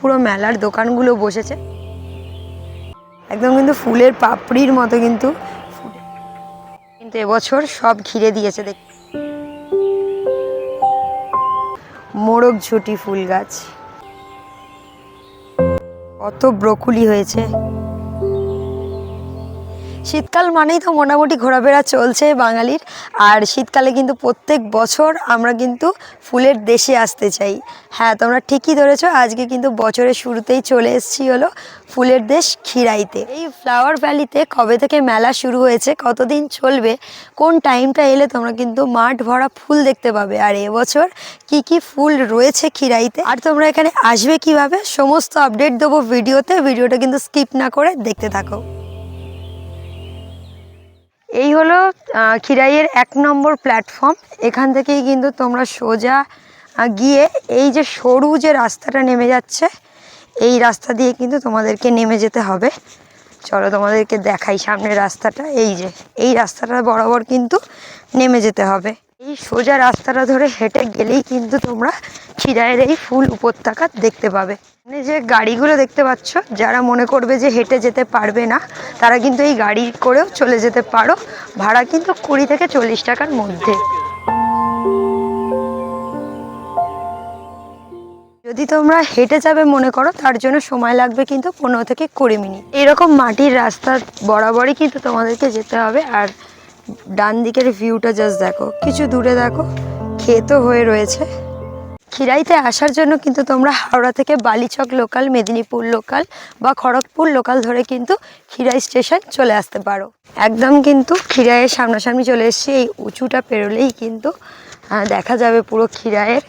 পুরো মেলার দোকানগুলো বসেছে। একদম কিন্তু ফুলের পাপড়ির মতো কিন্তু কিন্তু এবছর সব ঘিরে দিয়েছে দেখ। মোরগ ঝুটি ফুল গাছ। কত ব্রকুলি হয়েছে। শীতকাল মানেই তো মোটামুটি ঘোরাফেরা চলছে বাঙালির। আর শীতকালে কিন্তু প্রত্যেক বছর আমরা কিন্তু ফুলের দেশে আসতে চাই। হ্যাঁ তোমরা ঠিকই ধরেছো, আজকে কিন্তু বছরের শুরুতেই চলে এসেছি হলো ফুলের দেশ খিরাইতে। এই ফ্লাওয়ার ভ্যালিতে কবে থেকে মেলা শুরু হয়েছে, কতদিন চলবে, কোন টাইমটা এলে তোমরা কিন্তু মাঠ ভরা ফুল দেখতে পাবে। আর এবছর কি কি ফুল রয়েছে খিরাইতে, আর তোমরা এখানে আসবে কীভাবে, সমস্ত আপডেট দেবো ভিডিওতে। ভিডিওটা কিন্তু স্কিপ না করে দেখতে থাকো। এই হলো খিরাইয়ের এক নম্বর প্ল্যাটফর্ম এখান থেকেই কিন্তু তোমরা সোজা গিয়ে এই যে সরু যে রাস্তাটা নেমে যাচ্ছে, এই রাস্তা দিয়ে কিন্তু তোমাদেরকে নেমে যেতে হবে। চলো তোমাদেরকে দেখাই সামনের রাস্তাটা। এই যে, এই রাস্তাটা বরাবর কিন্তু নেমে যেতে হবে। এই সোজা রাস্তাটা ধরে হেঁটে গেলেই কিন্তু তোমরা খিরাইয়ের এই ফুল উপত্যকা দেখতে পাবে। এখানে যে গাড়িগুলো দেখতে পাচ্ছ, যারা মনে করবে যে হেঁটে যেতে পারবে না, তারা কিন্তু এই গাড়ি করেও চলে যেতে পারো। ভাড়া কিন্তু কুড়ি থেকে চল্লিশ টাকার মধ্যে। যদি তোমরা হেঁটে যাবে মনে করো, তার জন্য সময় লাগবে কিন্তু পনেরো থেকে কুড়ি মিনিট। এরকম মাটির রাস্তা বরাবরই কিন্তু তোমাদেরকে যেতে হবে। আর ডান দিকের ভিউটা জাস্ট দেখো। কিছু দূরে দেখো খেতো হয়ে রয়েছে। খিরাইতে আসার জন্য কিন্তু তোমরা হাওড়া থেকে বালিচক লোকাল মেদিনীপুর লোকাল বা খড়গপুর লোকাল ধরে কিন্তু খিরাই স্টেশন চলে আসতে পারো। একদম কিন্তু খিরাইয়ের সামনাসামনি চলে এসছি, এই উঁচুটা পেরোলেই কিন্তু দেখা যাবে পুরো খিরাইয়ের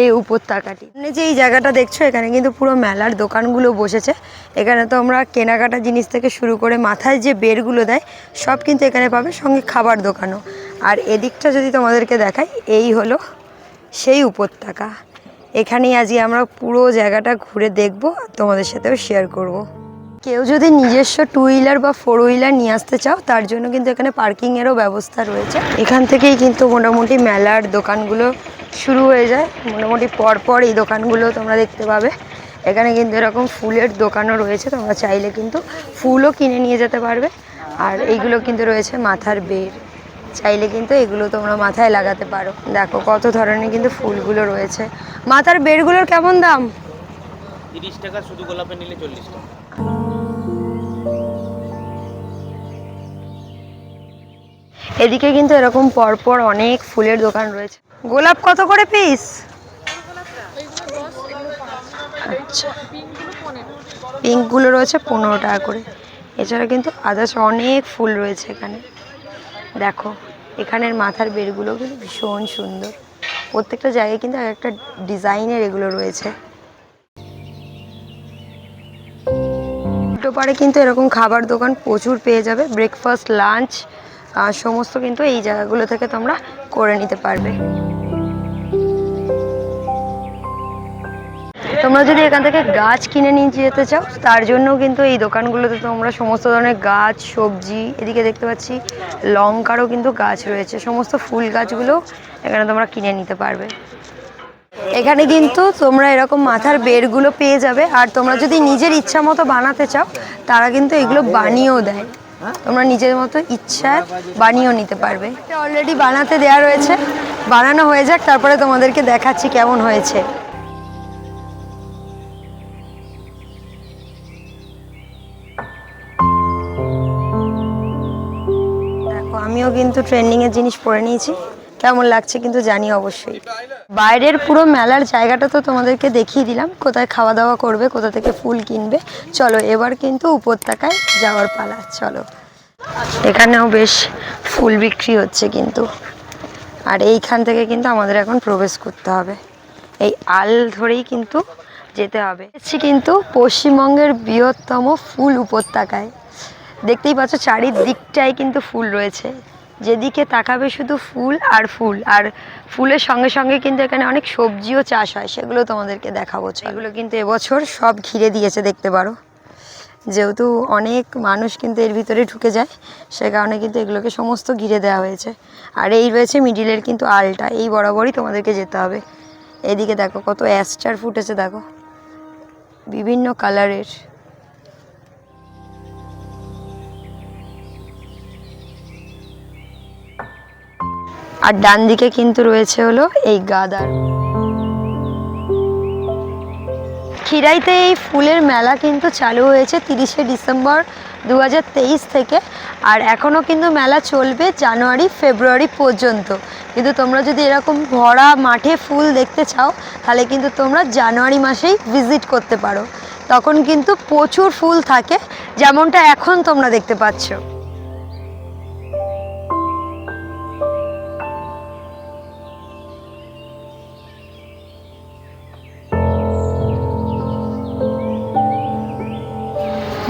এই উপত্যকাটি। মানে যে এই জায়গাটা দেখছ, এখানে কিন্তু পুরো মেলার দোকানগুলো বসেছে। এখানে তো আমরা কেনাকাটা জিনিস থেকে শুরু করে মাথায় যে বেরগুলো দেয়, সব কিন্তু এখানে পাবে সঙ্গে খাবার দোকানও। আর এদিকটা যদি তোমাদেরকে দেখাই, এই হলো সেই উপত্যকা। এখানেই আজকে আমরা পুরো জায়গাটা ঘুরে দেখব আর তোমাদের সাথেও শেয়ার করব। কেউ যদি নিজস্ব টু হুইলার বা ফোর হুইলার নিয়ে আসতে চাও, তার জন্য কিন্তু এখানে পার্কিংয়েরও ব্যবস্থা রয়েছে। এখান থেকেই কিন্তু মোটামুটি মেলার দোকানগুলো শুরু হয়ে যায়। মোটামুটি পরপর এই দোকানগুলো তোমরা দেখতে পাবে। এখানে কিন্তু এরকম ফুলের দোকানও রয়েছে তোমরা চাইলে কিন্তু ফুলও কিনে নিয়ে যেতে পারবে। আর এইগুলো কিন্তু রয়েছে মাথার বের। চাইলে কিন্তু এগুলো তোমরা মাথায় লাগাতে পারো। দেখো কত ধরনের কিন্তু ফুলগুলো রয়েছে। মাথার বেরগুলোর কেমন দাম? তিরিশ টাকা শুধু গোলাপে নিলে চল্লিশ টাকা। এদিকে কিন্তু এরকম পরপর অনেক ফুলের দোকান রয়েছে। গোলাপ কত করে পিস? আচ্ছা। পিঙ্কগুলো রয়েছে পনেরো টাকা করে। এছাড়া কিন্তু আদার্স অনেক ফুল রয়েছে এখানে। দেখো এখানের মাথার বেরগুলো কিন্তু ভীষণ সুন্দর। প্রত্যেকটা জায়গায় কিন্তু এক একটা ডিজাইনের এগুলো রয়েছে। উল্টো পারে কিন্তু এরকম খাবার দোকান প্রচুর পেয়ে যাবে। ব্রেকফাস্ট লাঞ্চ সমস্ত কিন্তু এই জায়গাগুলো থেকে তোমরা করে নিতে পারবে। তোমরা যদি এখান থেকে গাছ কিনে নিয়ে যেতে চাও, তার জন্য কিন্তু এই দোকানগুলোতে তোমরা সমস্ত ধরনের গাছ, সবজি, এদিকে দেখতে পাচ্ছি লঙ্কারও কিন্তু গাছ রয়েছে। সমস্ত ফুল গাছগুলো এখানে তোমরা কিনে নিতে পারবে। এখানে কিন্তু তোমরা এরকম মাথার বেরগুলো পেয়ে যাবে। আর তোমরা যদি নিজের ইচ্ছা মতো বানাতে চাও, তারা কিন্তু এগুলো বানিয়েও দেয়। তোমরা নিজের মতো ইচ্ছা বানিয়েও নিতে পারবে। অলরেডি বানাতে দেয়া রয়েছে। বানানো হয়ে যাক, তারপরে তোমাদেরকে দেখাচ্ছি কেমন হয়েছে। আমিও কিন্তু ট্রেন্ডিংয়ের জিনিস পরে নিয়েছি। কেমন লাগছে কিন্তু জানি অবশ্যই। বাইরের পুরো মেলার জায়গাটা তো তোমাদেরকে দেখিয়ে দিলাম, কোথায় খাওয়া দাওয়া করবে, কোথা থেকে ফুল কিনবে। চলো, এবার কিন্তু উপত্যকায় যাওয়ার পালা, চলো। এখানেও বেশ ফুল বিক্রি হচ্ছে কিন্তু। আর এইখান থেকে কিন্তু আমাদের এখন প্রবেশ করতে হবে। এই আল ধরেই কিন্তু যেতে হবে। এসেছি কিন্তু পশ্চিমবঙ্গের বৃহত্তম ফুল উপত্যকায়। দেখতেই পাচ্ছ, চারিদিকটায় কিন্তু ফুল রয়েছে। যেদিকে তাকাবে শুধু ফুল আর ফুল। আর ফুলের সঙ্গে সঙ্গে কিন্তু এখানে অনেক সবজিও চাষ হয়, সেগুলো তোমাদেরকে দেখাবো। এগুলো কিন্তু এবছর সব ঘিরে দিয়েছে, দেখতে পারো। যেহেতু অনেক মানুষ কিন্তু এর ভিতরে ঢুকে যায়, সে কারণে কিন্তু এগুলোকে সমস্ত ঘিরে দেওয়া হয়েছে। আর এই রয়েছে মিডিলের কিন্তু আলটা, এই বরাবরই তোমাদেরকে যেতে হবে। এদিকে দেখো কত অ্যাস্টার ফুটেছে, দেখো। বিভিন্ন কালারের। আর ডান দিকে কিন্তু রয়েছে হলো এই গাদার। খিরাইতে এই ফুলের মেলা কিন্তু চালু হয়েছে তিরিশে ডিসেম্বর দু হাজার তেইশ থেকে, আর এখনও কিন্তু মেলা চলবে জানুয়ারি, ফেব্রুয়ারি পর্যন্ত। কিন্তু তোমরা যদি এরকম ভরা মাঠে ফুল দেখতে চাও, তাহলে কিন্তু তোমরা জানুয়ারি মাসেই ভিজিট করতে পারো। তখন কিন্তু প্রচুর ফুল থাকে, যেমনটা এখন তোমরা দেখতে পাচ্ছ।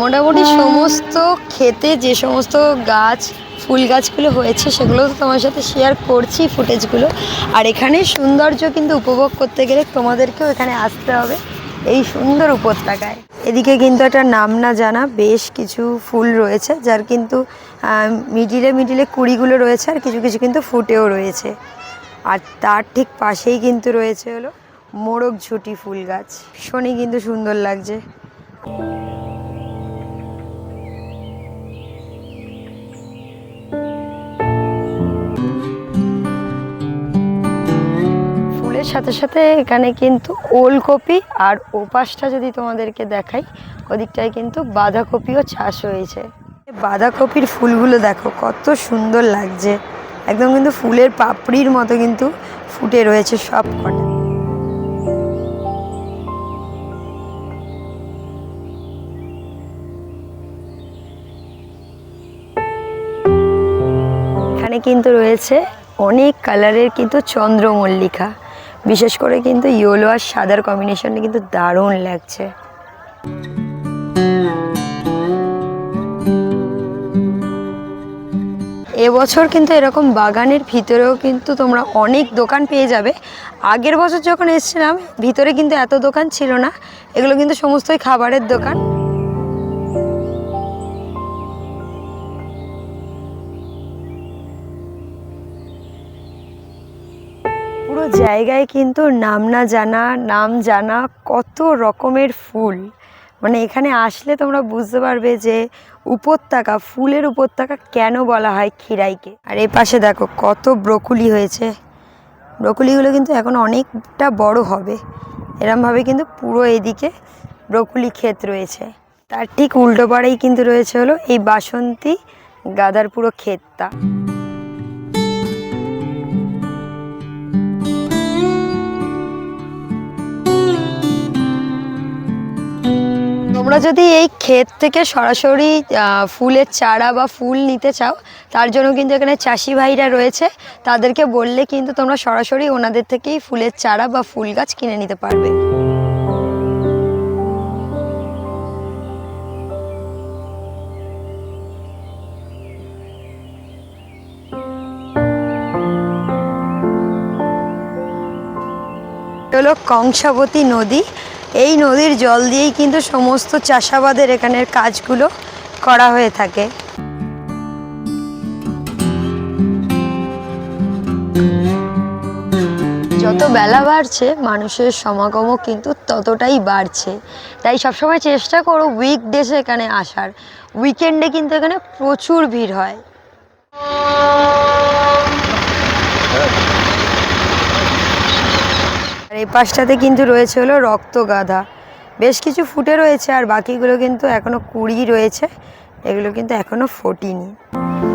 মোটামুটি সমস্ত ক্ষেতে যে সমস্ত গাছ ফুল গাছগুলো হয়েছে সেগুলো তো তোমার সাথে শেয়ার করছি ফুটেজগুলো। আর এখানে সৌন্দর্য কিন্তু উপভোগ করতে গেলে তোমাদেরকেও এখানে আসতে হবে এই সুন্দর উপত্যকায়। এদিকে কিন্তু একটা নাম না জানা বেশ কিছু ফুল রয়েছে যার কিন্তু মিডিলে মিডিলে কুড়িগুলো রয়েছে আর কিছু কিছু কিন্তু ফুটেও রয়েছে। আর তার ঠিক পাশেই কিন্তু রয়েছে হলো মোরগ ঝুটি ফুল গাছ। শনি কিন্তু সুন্দর লাগছে। সাথে সাথে এখানে কিন্তু ওলকপি আর ওপাশটা যদি তোমাদেরকে দেখাই, ওদিকটায় কিন্তু বাঁধাকপিও চাষ হয়েছে। বাঁধাকপির ফুলগুলো দেখো, কত সুন্দর লাগছে। একদম কিন্তু ফুলের পাপড়ির মতো কিন্তু ফুটে রয়েছে সব কটা। এখানে কিন্তু রয়েছে অনেক কালারের কিন্তু চন্দ্রমল্লিকা। বিশেষ করে কিন্তু ইয়েলো আর সাদার কম্বিনেশনটা কিন্তু দারুণ লাগছে। এবছর কিন্তু এরকম বাগানের ভিতরেও কিন্তু তোমরা অনেক দোকান পেয়ে যাবে। আগের বছর যখন এসেছিলাম, ভিতরে কিন্তু এত দোকান ছিল না। এগুলো কিন্তু সমস্তই খাবারের দোকান। জায়গায় কিন্তু নাম না জানা, নাম জানা কত রকমের ফুল। মানে এখানে আসলে তোমরা বুঝতে পারবে যে উপত্যকা, ফুলের উপত্যকা কেন বলা হয় খিরাইকে আর এই পাশে দেখো কত ব্রকুলি হয়েছে। ব্রকুলিগুলো কিন্তু এখন অনেকটা বড় হবে। এরমভাবে কিন্তু পুরো এদিকে ব্রকুলি ক্ষেত রয়েছে। তার ঠিক উল্টো পাড়েই কিন্তু রয়েছে হলো এই বাসন্তী গাদার পুরো ক্ষেতটা। তোমরা যদি এই ক্ষেত থেকে সরাসরি ফুলের চারা বা ফুল নিতে চাও, তার জন্য কিন্তু এখানে চাষি ভাইরা রয়েছে। তাদেরকে বললে কিন্তু তোমরা সরাসরি ওনাদের থেকেই ফুলের চারা বা ফুল গাছ কিনে নিতে পারবে। হলো কংসাবতী নদী। এই নদীর জল দিয়েই কিন্তু সমস্ত চাষাবাদের এখানের কাজগুলো করা হয়ে থাকে। যত বেলা বাড়ছে, মানুষের সমাগমও কিন্তু ততটাই বাড়ছে। তাই সবসময় চেষ্টা করো উইক ডেসে এখানে আসার। উইকেন্ডে কিন্তু এখানে প্রচুর ভিড় হয়। আর এই পাশটাতে কিন্তু রয়েছে হলো রক্ত গাধা। বেশ কিছু ফুটে রয়েছে আর বাকিগুলো কিন্তু এখনও কুড়ি রয়েছে। এগুলো কিন্তু এখনও ফোটিনি।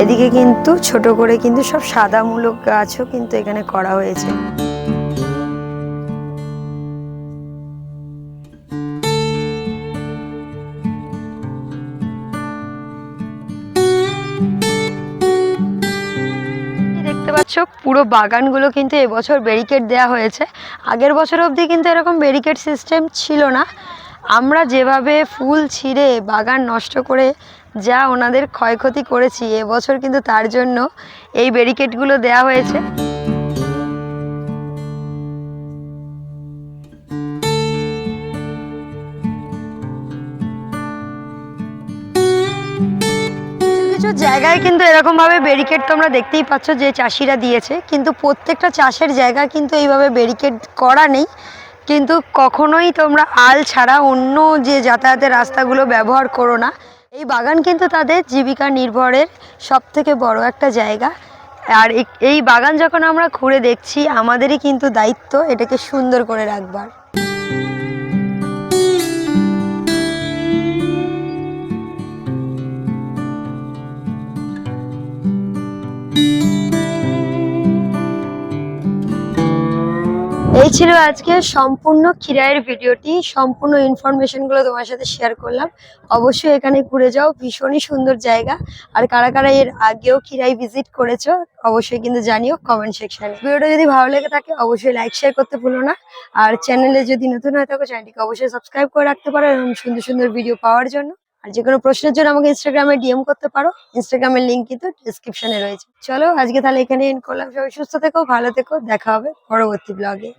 এদিকে কিন্তু ছোট করে কিন্তু সব সাদামূলক গাছও কিন্তু এখানে করা হয়েছে। পাচ্ছ, পুরো বাগানগুলো কিন্তু এবছর ব্যারিকেড দেওয়া হয়েছে। আগের বছর অবধি কিন্তু এরকম ব্যারিকেড সিস্টেম ছিল না। আমরা যেভাবে ফুল ছিঁড়ে বাগান নষ্ট করে যা ওনাদের ক্ষয়ক্ষতি করেছি, এবছর কিন্তু তার জন্য এই ব্যারিকেডগুলো দেওয়া হয়েছে। জায়গায় কিন্তু এরকম ভাবে ব্যারিকেড তোমরা দেখতেই পাচ্ছ যে চাষিরা দিয়েছে। কিন্তু প্রত্যেকটা চাষের জায়গা কিন্তু এইভাবে ব্যারিকেড করা নেই। কিন্তু কখনোই তোমরা আল ছাড়া অন্য যে যাতায়াতের রাস্তাগুলো ব্যবহার করো না। এই বাগান কিন্তু তাদের জীবিকা নির্ভরের সব থেকে বড় একটা জায়গা। আর এই বাগান যখন আমরা ঘুরে দেখছি, আমাদেরই কিন্তু দায়িত্ব এটাকে সুন্দর করে রাখবার। এই ছিল আজকে সম্পূর্ণ খিরাইয়ের ভিডিওটি। সম্পূর্ণ ইনফরমেশনগুলো তোমার সাথে শেয়ার করলাম। অবশ্যই এখানে ঘুরে যাও, ভীষণই সুন্দর জায়গা। আর কারা কারা এর আগেও খিরাই ভিজিট করেছ, অবশ্যই কিন্তু জানিও কমেন্ট সেকশনে ভিডিওটা যদি ভালো লেগে থাকে, অবশ্যই লাইক শেয়ার করতে ভুলো না। আর চ্যানেলে যদি নতুন হয়ে থাকো চ্যানেলটিকে অবশ্যই সাবস্ক্রাইব করে রাখতে পারো এবং সুন্দর সুন্দর ভিডিও পাওয়ার জন্য। আর যে কোনো প্রশ্নের জন্য আমাকে ইনস্টাগ্রামে ডিএম করতে পারো। ইনস্টাগ্রামের লিঙ্ক কিন্তু ডিসক্রিপশনে রয়েছে। চলো, আজকে তাহলে এখানে এন্ড করলাম। সবাই সুস্থ থেকো, ভালো থেকো। দেখা হবে পরবর্তী ব্লগে